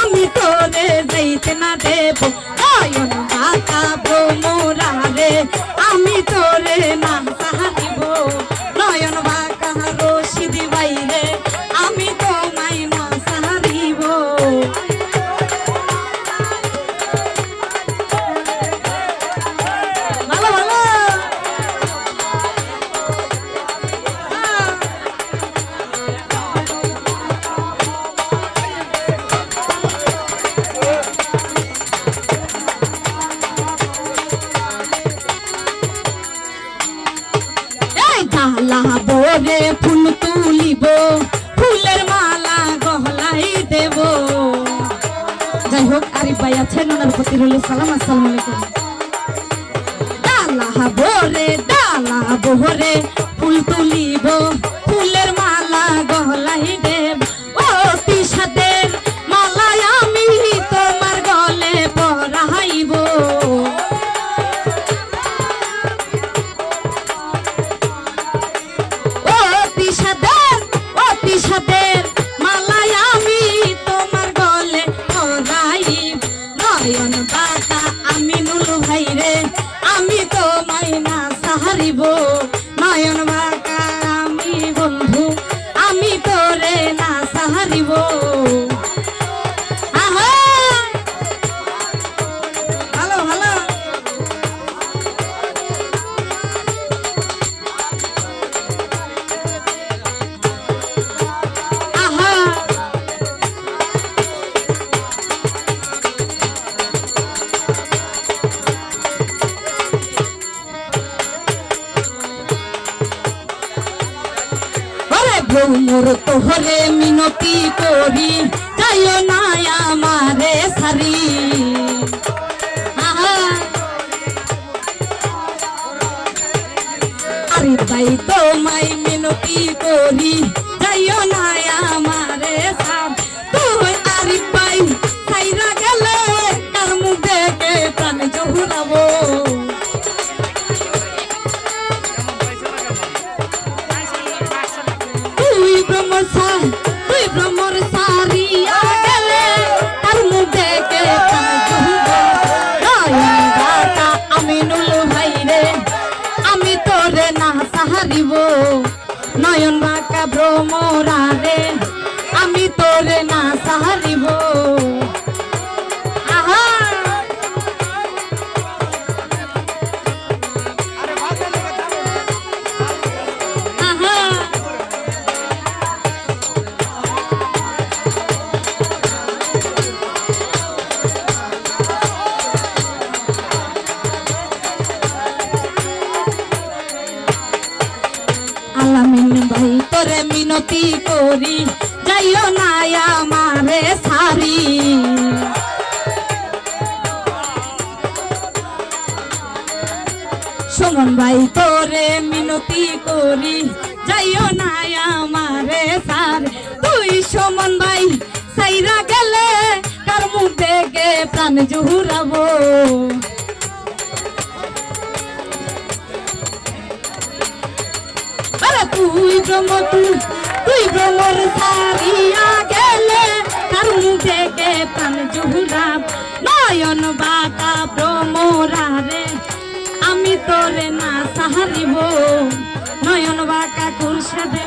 আমি তোরে যাইতে না দেব। নয়ন মাতা ভ্রমরা ফুল তুলিব, ফুলের মালা গহলাই দেব। যাই হোক, আরিফ ভাই আছেন, ওনার প্রতি রইল সালাম, আসসালাম আলাইকুম। ডালা বরে ডালা বরে ফুল তুলিব আমি তো মাইনা সাহারিব। ওরে ভ্রমর তোহরে মিনতি করি। যাইও না আমারে সারি। আরে ভাই, তোমায় মিনতি করি। যাইও না সাহারিব। নয়ন বাঁকা ভ্রমরা রে মিনতি করি, যাইও না আমারে সারি সুমন ভাই তোরে মিনতি করি, যাইও না আমারে সার তুই সুমন ভাই সাইরা গেলে কার মুখ দেখে প্রাণ জুহুরাবো তুই ব্রহ্ম তুই তুই ব্রহ্মর সারিয়া গেলে, তার দেখে পান জুহুরাব নয়ন বাতা ভ্রমরা রে আমি তোরে না সাহারিব, নয়ন বাঁকা কুরসাদে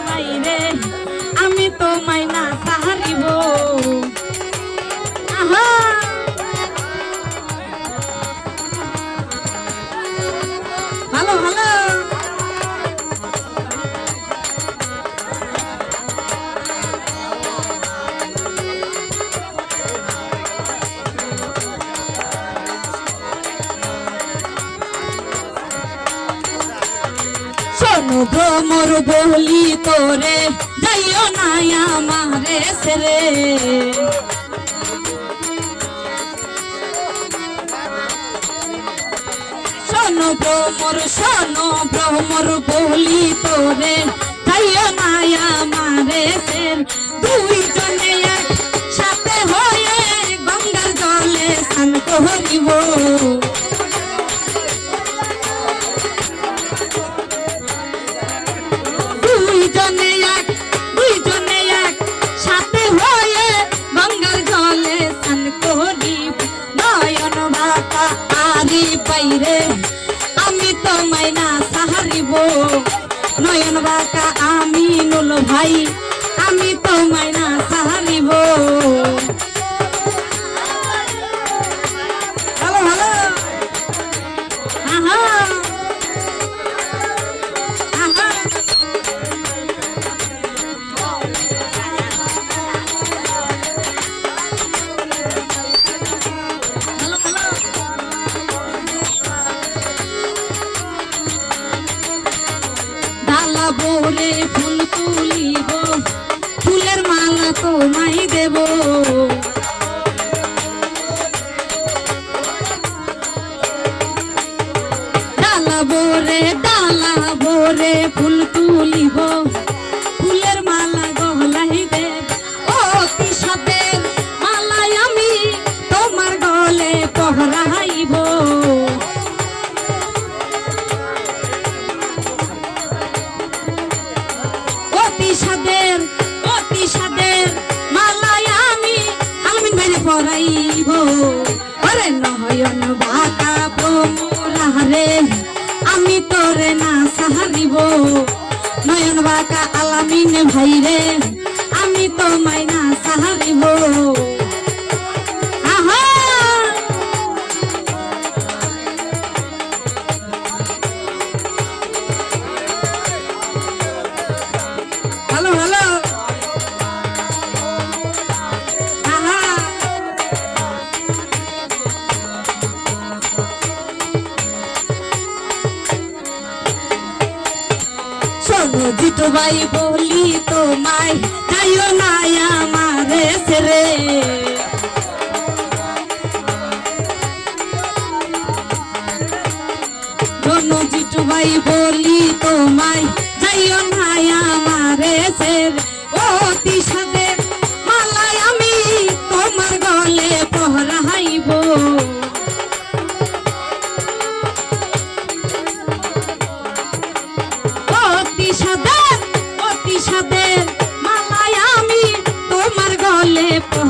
ভ্রমর বলি তোরে, যাইও না আমারে সেরে। শোনো ভ্রমর শোনো ভ্রমর বলি তোরে, যাইও না আমারে সের। দুই জনে এক সাথে হয়ে গঙ্গার জলে স্নান করিব। পাইরে আমি তো মাইনা সাহারিব। নয়ন বাঁকা আমি নুল ভাই আমি তো মাইনা সাহারিব। বোরে ফুল তুলিব ফুলের মালা তোমায় দেব। ডালা বোরে ডালা বোরে ফুল আমি তোরে না সাহারিব। নয়ন বাঁকা আমি তোমায় না সাহারিব। আহা! ভালো ভাই বলি তোমায় তাইও নাই আমার রে শোনো ভাই বলি তোমায়, যাইও আমার অতি তিসাদে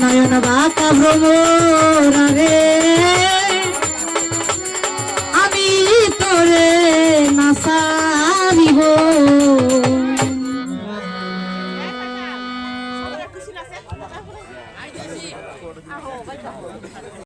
নয়ন বাঁকা ভ্রমরারে আমি